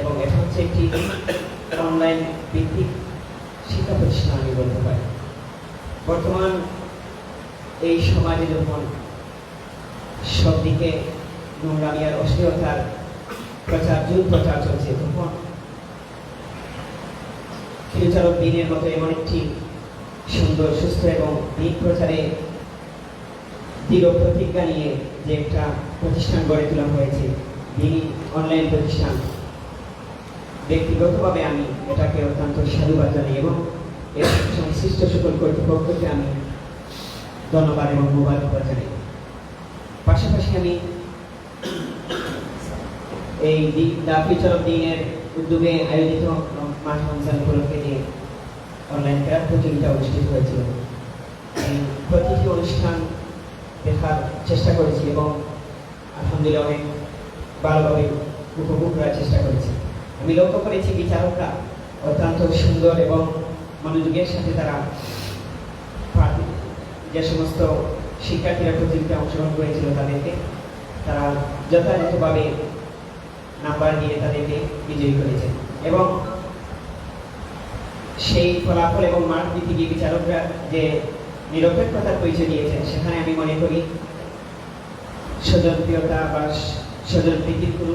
এবং এটা হচ্ছে একটি অনলাইন ভিত্তিক শিক্ষা প্রতিষ্ঠান আমি বলতে পারি। বর্তমান এই সমাজে যখন সব দিকে নোংরামি অশ্লীলতার প্রচার জুন প্রচার চলছে, তখন ফিউচার অফ দিনের মতো এমন একটি সুন্দর, সুস্থ এবং দিন প্রচারে দৃঢ় প্রতিজ্ঞা নিয়ে যে একটা প্রতিষ্ঠান গড়ে তোলা হয়েছে, দিনই অনলাইন প্রতিষ্ঠান। ব্যক্তিগতভাবে আমি এটাকে অত্যন্ত সাধুবাদ জানাই এবং এর সংশ্লিষ্ট সকল কর্তৃপক্ষকে আমি ধন্যবাদ এবং মোবারকবাদ জানাই। পাশাপাশি আমি এই দ্য ফিউচার অফ দিনের উদ্যোগে আয়োজিত মাঠ রমজান উপলক্ষে যে অনলাইন ক্লাব প্রতিযোগিতা অনুষ্ঠিত হয়েছিল। এই প্রতিটি অনুষ্ঠান দেখার চেষ্টা করেছি এবং আলহামদুলিল্লাহ অনেক ভালোভাবে উপভোগ করার চেষ্টা করেছি। আমি লক্ষ্য করেছি বিচারকরা অত্যন্ত সুন্দর এবং মনোযোগের সাথে তারা যে সমস্ত শিক্ষার্থীরা প্রতিযোগিতায় অংশগ্রহণ করেছিল তাদেরকে, তারা যথাযথভাবে নাম্বার দিয়ে তাদেরকে বিজয়ী করেছে। এবং সেই ফলাফল এবং মাঠ দিতে গিয়ে বিচারকরা যে নিরপেক্ষতার পরিচয় দিয়েছেন, সেখানে আমি মনে করি স্বজনপ্রিয়তা বা স্বজন প্রীতির কোনো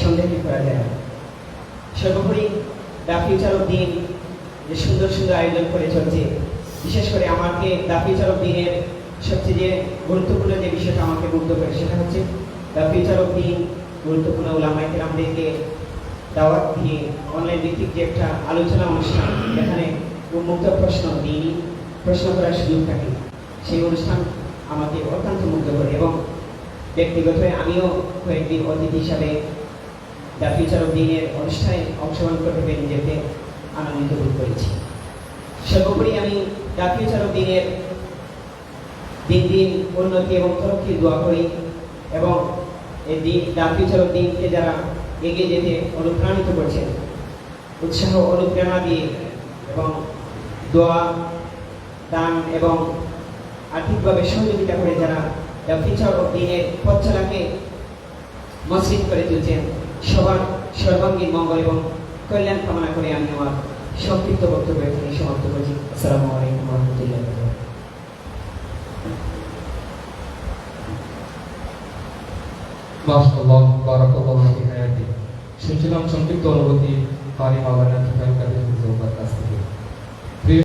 সন্দেহই করা যায় না। সর্বোপরি দ্য ফিউচার অফ দিন যে সুন্দর সুন্দর আয়োজন করে চলছে, বিশেষ করে আমাকে দ্য ফিউচার অফ দিনের সবচেয়ে যে গুরুত্বপূর্ণ যে বিষয়টা আমাকে মুগ্ধ করে, সেটা হচ্ছে দ্য ফিউচার অফ দিন গুরুত্বপূর্ণ ওলামাই কেরামদেরকে দাওয়াত দিয়ে অনলাইন ভিত্তিক যে একটা আলোচনা অনুষ্ঠান, যেখানে মুক্ত প্রশ্ন দিনই প্রশ্ন করার সুযোগ থাকে। সেই অনুষ্ঠান আমাকে অত্যন্ত মুগ্ধ করে এবং ব্যক্তিগতভাবে আমিও কয়েকদিন অতিথি হিসাবে দ্য ফিউচার অফ দিনের অনুষ্ঠানে অংশগ্রহণ করতে পেরে নিজেকে আনন্দিত বোধ করেছি। সর্বোপরি আমি দ্য ফিউচার অফ দিনের দিন দিন উন্নতি এবং তরক্কি দোয়া করি এবং এই দিন দ্য ফিউচার অফ দিনকে যারা এগিয়ে যেতে অনুপ্রাণিত করছেন, উৎসাহ, অনুপ্রেরণা দিয়ে এবং দোয়া, দান এবং আর্থিকভাবে সহযোগিতা করে যারা দ্য ফিউচার অফ দিনের পথ চলাকে মসৃণ করে তুলছেন সবার সর্বাঙ্গীন মঙ্গল এবং কল্যাণ কামনা করে আমি আমার সংক্ষিপ্ত বক্তব্য এখানে সমাপ্ত করছি। আসসালামু আলাইকুম রহমতুল্লাহ মাশাআল্লাহ বারাকাল্লাহু সংক্ষিপ্ত অনুভূতি পানি বাবার কাছে